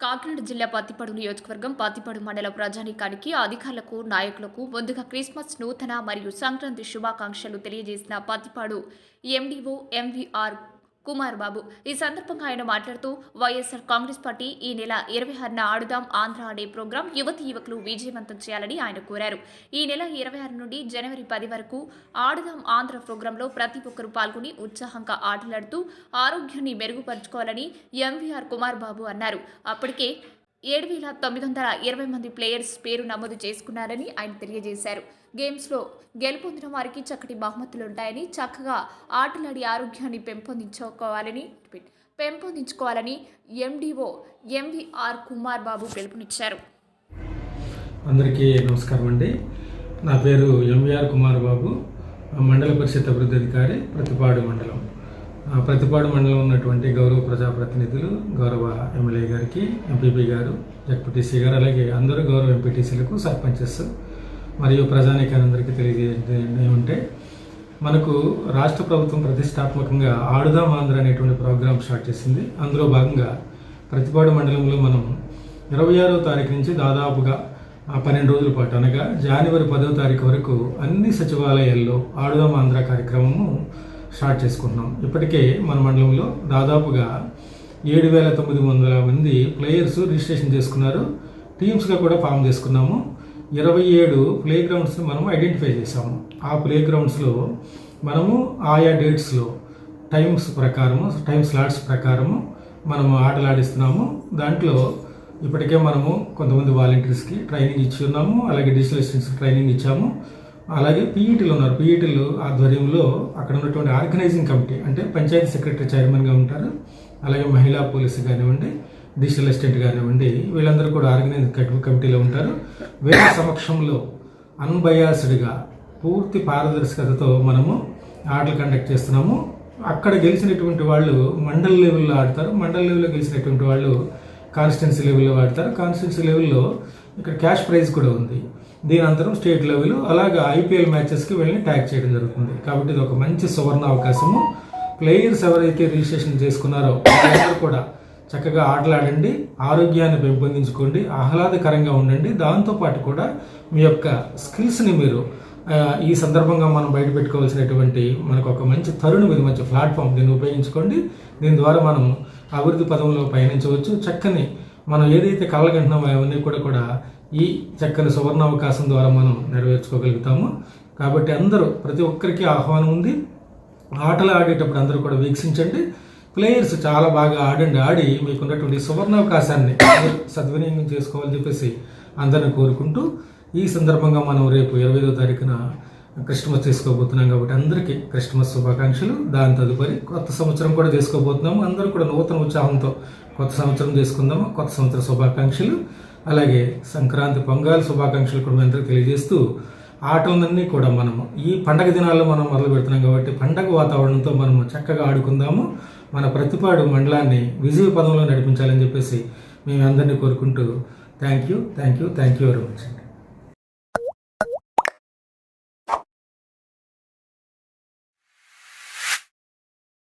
కాకినాడ జిల్లా పత్తిపాడు నియోజకవర్గం పత్తిపాడు మండల ప్రజానీకానికి అధికారులకు నాయకులకు ముందుగా క్రిస్మస్ నూతన మరియు సంక్రాంతి శుభాకాంక్షలు తెలియజేసిన పత్తిపాడు ఎండీఓ ఎంవీఆర్ కుమార్ బాబు. ఈ సందర్భంగా ఆయన మాట్లాడుతూ వైఎస్ఆర్ కాంగ్రెస్ పార్టీ ఈ నెల ఇరవై ఆరున ఆడుదాం ఆంధ్ర అనే ప్రోగ్రాం యువతి యువకులు విజయవంతం చేయాలని ఆయన కోరారు. ఈ నెల ఇరవై ఆరు నుండి జనవరి పది వరకు ఆడుదాం ఆంధ్ర ప్రోగ్రాంలో ప్రతి ఒక్కరూ పాల్గొని ఉత్సాహంగా ఆటలాడుతూ ఆరోగ్యాన్ని మెరుగుపరుచుకోవాలని ఎంవీఆర్ కుమార్ బాబు అన్నారు. అప్పటికే ఏడు వేల తొమ్మిది వందల ఇరవై మంది ప్లేయర్స్ పేరు నమోదు చేసుకున్నారని ఆయన తెలియజేశారు. గేమ్స్లో గెలుపొందిన వారికి చక్కటి బహుమతులు ఉంటాయని చక్కగా ఆటలాడి ఆరోగ్యాన్ని పెంపొందించుకోవాలని పెంపొందించుకోవాలని ఎండిఓ ఎంవిఆర్ కుమార్ బాబు పిలుపునిచ్చారు. అందరికీ నమస్కారం అండి. నా పేరు ఎంవిఆర్ కుమార్ బాబు. మండల పరిషత్ అభివృద్ధి అధికారి ప్రతిపాడు మండలం. ప్రతిపాడు మండలం ఉన్నటువంటి గౌరవ ప్రజాప్రతినిధులు గౌరవ ఎమ్మెల్యే గారికి ఎంపీపీ గారు జడ్పీటీసీ గారు అలాగే అందరూ గౌరవ ఎంపీటీసీలకు సర్పంచెస్. మరియు ప్రజానీకానందరికీ తెలియజేయడం ఏమంటే మనకు రాష్ట్ర ప్రభుత్వం ప్రతిష్టాత్మకంగా ఆడుదాం ఆంధ్ర అనేటువంటి ప్రోగ్రాం స్టార్ట్ చేసింది. అందులో భాగంగా ప్రతిపాడు మండలంలో మనం ఇరవై ఆరో తారీఖు నుంచి దాదాపుగా ఆ పన్నెండు రోజుల పాటు అనగా జనవరి పదో తారీఖు వరకు అన్ని సచివాలయాల్లో ఆడుదాం ఆంధ్ర కార్యక్రమము స్టార్ట్ చేసుకుంటున్నాం. ఇప్పటికే మన మండలంలో దాదాపుగా ఏడు వేల తొమ్మిది వందల మంది ప్లేయర్స్ రిజిస్ట్రేషన్ చేసుకున్నారు. టీమ్స్గా కూడా ఫామ్ చేసుకున్నాము. ఇరవై ఏడు ప్లే గ్రౌండ్స్ని మనం ఐడెంటిఫై చేసాము ఆ ప్లే గ్రౌండ్స్లో మనము ఆయా డేట్స్లో టైమ్స్ ప్రకారము టైమ్ స్లాట్స్ ప్రకారము మనము ఆటలు ఆడిస్తున్నాము దాంట్లో ఇప్పటికే మనము కొంతమంది వాలంటీర్స్కి ట్రైనింగ్ ఇచ్చి ఉన్నాము. అలాగే డిజిటల్ అసిస్టెంట్స్కి ట్రైనింగ్ ఇచ్చాము. అలాగే పీఈటీలు ఉన్నారు. పీఈటీలు ఆధ్వర్యంలో అక్కడ ఉన్నటువంటి ఆర్గనైజింగ్ కమిటీ అంటే పంచాయతీ సెక్రటరీ చైర్మన్గా ఉంటారు. అలాగే మహిళా పోలీసు కానివ్వండి డిజిటల్ అసిస్టెంట్ కానివ్వండి వీళ్ళందరూ కూడా ఆర్గనైజింగ్ కమిటీలో ఉంటారు. వీళ్ళ సమక్షంలో అన్బయాస్డ్గా పూర్తి పారదర్శకతతో మనము ఆటలు కండక్ట్ చేస్తున్నాము. అక్కడ గెలిచినటువంటి వాళ్ళు మండల్ లెవెల్లో ఆడతారు. మండల్ లెవెల్లో గెలిచినటువంటి వాళ్ళు కాన్స్టిట్యున్సీ లెవెల్లో వాడతారు. కాన్స్టిట్యున్సీ లెవెల్లో ఇక్కడ క్యాష్ ప్రైజ్ కూడా ఉంది. దీని అంతరం స్టేట్ లెవెల్ అలాగే ఐపీఎల్ మ్యాచెస్కి వెళ్ళి ట్యాగ్ చేయడం జరుగుతుంది. కాబట్టి ఇది ఒక మంచి సువర్ణ అవకాశము. ప్లేయర్స్ ఎవరైతే రిజిస్ట్రేషన్ చేసుకున్నారో వాళ్ళందరూ కూడా చక్కగా ఆటలాడండి ఆరోగ్యాన్ని పెంపొందించుకోండి ఆహ్లాదకరంగా ఉండండి. దాంతోపాటు కూడా మీ యొక్క స్కిల్స్ని మీరు ఈ సందర్భంగా మనం బయట పెట్టుకోవాల్సినటువంటి మనకు ఒక మంచి తరుణం ఇది మంచి ప్లాట్ఫామ్ దీన్ని ఉపయోగించుకోండి. దీని ద్వారా మనం అభివృద్ధి పదంలో పయనించవచ్చు. చక్కని మనం ఏదైతే కలగంటున్నామో అవన్నీ కూడా కూడా ఈ చక్కని సువర్ణ అవకాశం ద్వారా మనం నెరవేర్చుకోగలుగుతాము. కాబట్టి అందరూ ప్రతి ఒక్కరికి ఆహ్వానం ఉంది. ఆటలు ఆడేటప్పుడు అందరూ కూడా వీక్షించండి. ప్లేయర్స్ చాలా బాగా ఆడండి ఆడి మీకున్నటువంటి సువర్ణావకాశాన్ని సద్వినియోగం చేసుకోవాలని చెప్పేసి అందరిని కోరుకుంటూ ఈ సందర్భంగా మనం రేపు ఇరవై ఐదో తారీఖున క్రిస్మస్ చేసుకోబోతున్నాం కాబట్టి అందరికీ క్రిస్మస్ శుభాకాంక్షలు. దాని తదుపరి కొత్త సంవత్సరం కూడా చేసుకోబోతున్నాము. అందరూ కూడా నూతన ఉత్సాహంతో కొత్త సంవత్సరం చేసుకుందాము. కొత్త సంవత్సర శుభాకాంక్షలు. అలాగే సంక్రాంతి పొంగల్ శుభాకాంక్షలు కూడా అందరికీ తెలియజేస్తూ ఆటలన్నీ కూడా మనము ఈ పండగ దినాల్లో మనం మొదలు పెడుతున్నాం కాబట్టి పండగ వాతావరణంతో మనము చక్కగా ఆడుకుందాము. మన ప్రతిపాడు మండలాన్ని విజయ పదంలో నడిపించాలని చెప్పేసి మేము అందరినీ కోరుకుంటూ thank you thank you thank you very much